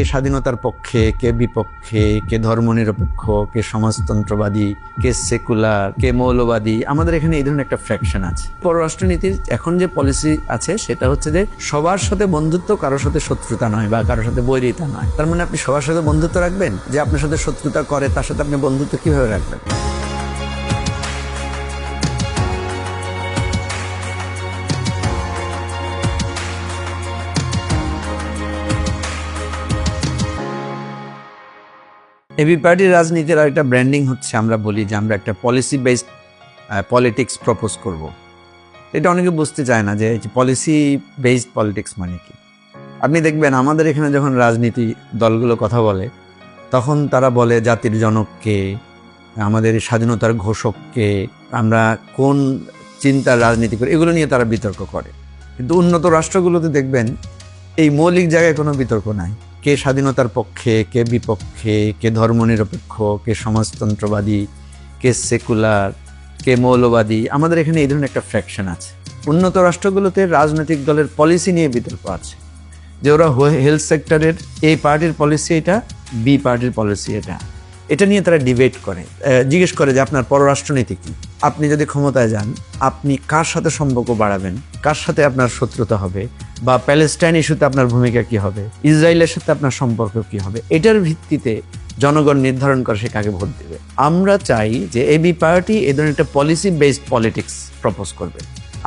কে স্বাধীনতার পক্ষে, কে বিপক্ষে, কে ধর্মনিরপেক্ষ, কে সমাজতন্ত্রবাদী, কে সেকুলার, কে মৌলবাদী, আমাদের এখানে এই ধরনের একটা ফ্র্যাকশন আছে। পররাষ্ট্রনীতির এখন যে পলিসি আছে, সেটা হচ্ছে যে সবার সাথে বন্ধুত্ব কারোর সাথে শত্রুতা নয় বা কারোর সাথে বৈরিতা নয়। তার মানে আপনি সবার সাথে বন্ধুত্ব রাখবেন? যে আপনার সাথে শত্রুতা করে, তার সাথে আপনি বন্ধুত্ব কীভাবে রাখবেন? এবি পার্টির রাজনীতির আর একটা ব্র্যান্ডিং হচ্ছে, আমরা বলি যে আমরা একটা পলিসি বেসড পলিটিক্স প্রপোজ করব। এটা অনেকে বুঝতে চায় না যে পলিসি বেসড পলিটিক্স মানে কি? আপনি দেখবেন আমাদের এখানে যখন রাজনীতি দলগুলো কথা বলে, তখন তারা বলে জাতির জনককে, আমাদের স্বাধীনতার ঘোষককে, আমরা কোন চিন্তার রাজনীতি করি, এগুলো নিয়ে তারা বিতর্ক করে। কিন্তু উন্নত রাষ্ট্রগুলোতে দেখবেন এই মৌলিক জায়গায় কোনো বিতর্ক নাই। কে স্বাধীনতার পক্ষে, কে বিপক্ষে, কে ধর্মনিরপেক্ষ, কে সমাজতন্ত্রবাদী, কে সেকুলার, কে মৌলবাদী, আমাদের এখানে এই ধরনের একটা ফ্র্যাকশন আছে। উন্নত রাষ্ট্রগুলোতে রাজনৈতিক দলের পলিসি নিয়ে বিতর্ক আছে। যে ওরা হেলথ সেক্টরের এই পার্টির পলিসি এটা বি পার্টির পলিসি এটা। এটা নিয়ে তারা ডিবেট করে। জিজ্ঞেস করে যে আপনার পররাষ্ট্রনীতি কী? আপনি যদি ক্ষমতায় যান, আপনি কার সাথে সম্পর্ক বাড়াবেন? কার সাথে আপনার শত্রুতা হবে? বা প্যালেস্টাইন ইস্যুতে আপনার ভূমিকা কি হবে? ইসরায়েলের সাথে আপনার সম্পর্ক কি হবে? এটার ভিত্তিতে জনগণ নির্ধারণ করে সে কাকে ভোট দেবে। আমরা চাই যে এবি পার্টি এ ধরনের একটা পলিসি বেসড পলিটিক্স প্রপোজ করবে।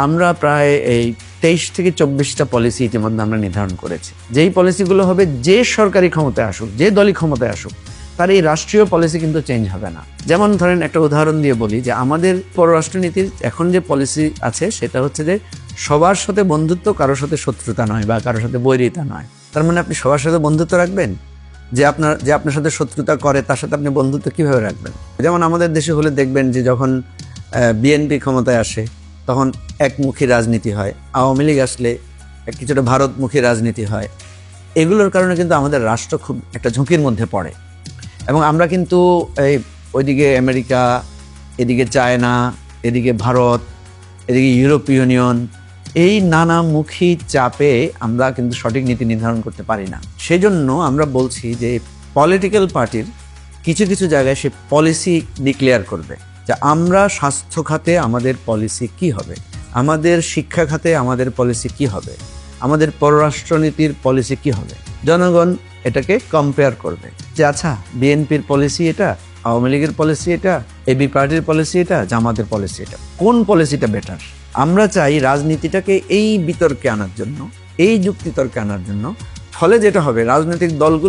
আমরা প্রায় এই তেইশ থেকে চব্বিশটা পলিসি ইতিমধ্যে আমরা নির্ধারণ করেছি। যেই পলিসিগুলো হবে, যে সরকারি ক্ষমতায় আসুক, যে দলই ক্ষমতায় আসুক, তার এই রাষ্ট্রীয় পলিসি কিন্তু চেঞ্জ হবে না। যেমন ধরেন একটা উদাহরণ দিয়ে বলি যে আমাদের পররাষ্ট্রনীতির এখন যে পলিসি আছে, সেটা হচ্ছে যে সবার সাথে বন্ধুত্ব কারোর সাথে শত্রুতা নয় বা কারোর সাথে বৈরিতা নয়। তার মানে আপনি সবার সাথে বন্ধুত্ব রাখবেন? যে আপনার যে আপনার সাথে শত্রুতা করে, তার সাথে আপনি বন্ধুত্ব কীভাবে রাখবেন? যেমন আমাদের দেশে হলে দেখবেন যে যখন বিএনপি ক্ষমতায় আসে, তখন একমুখী রাজনীতি হয়। আওয়ামী লীগ আসলে কিছুটা ভারতমুখী রাজনীতি হয়। এগুলোর কারণে কিন্তু আমাদের রাষ্ট্র খুব একটা ঝুঁকির মধ্যে পড়ে। এবং আমরা কিন্তু এই ওইদিকে আমেরিকা, এদিকে চায়না, এদিকে ভারত, এদিকে ইউরোপ ইউনিয়ন এই নানামুখী চাপে আমরা কিন্তু সঠিক নীতি নির্ধারণ করতে পারি না। সেজন্য আমরা বলছি যে পলিটিক্যাল পার্টির কিছু কিছু জায়গায় সে পলিসি ডিক্লেয়ার করবে যে আমরা স্বাস্থ্য খাতে আমাদের পলিসি কি হবে? আমাদের শিক্ষা খাতে আমাদের পলিসি কি হবে? আমাদের পররাষ্ট্রনীতির পলিসি কি হবে? জনগণ এটাকে কম্পেয়ার করবে যে আচ্ছা বিএনপির পলিসি এটা, আওয়ামী লীগের পলিসি এটা এবি পার্টির পলিসি এটা, জামাতের পলিসি এটা। কোন পলিসিটা বেটার আমরা চাই রাজনীতিটাকে এই বিতর্কে আনার জন্য, এই যুক্তিতর্কে আনার জন্য। ফলে যেটা হবে, রাজনৈতিক দলগুলো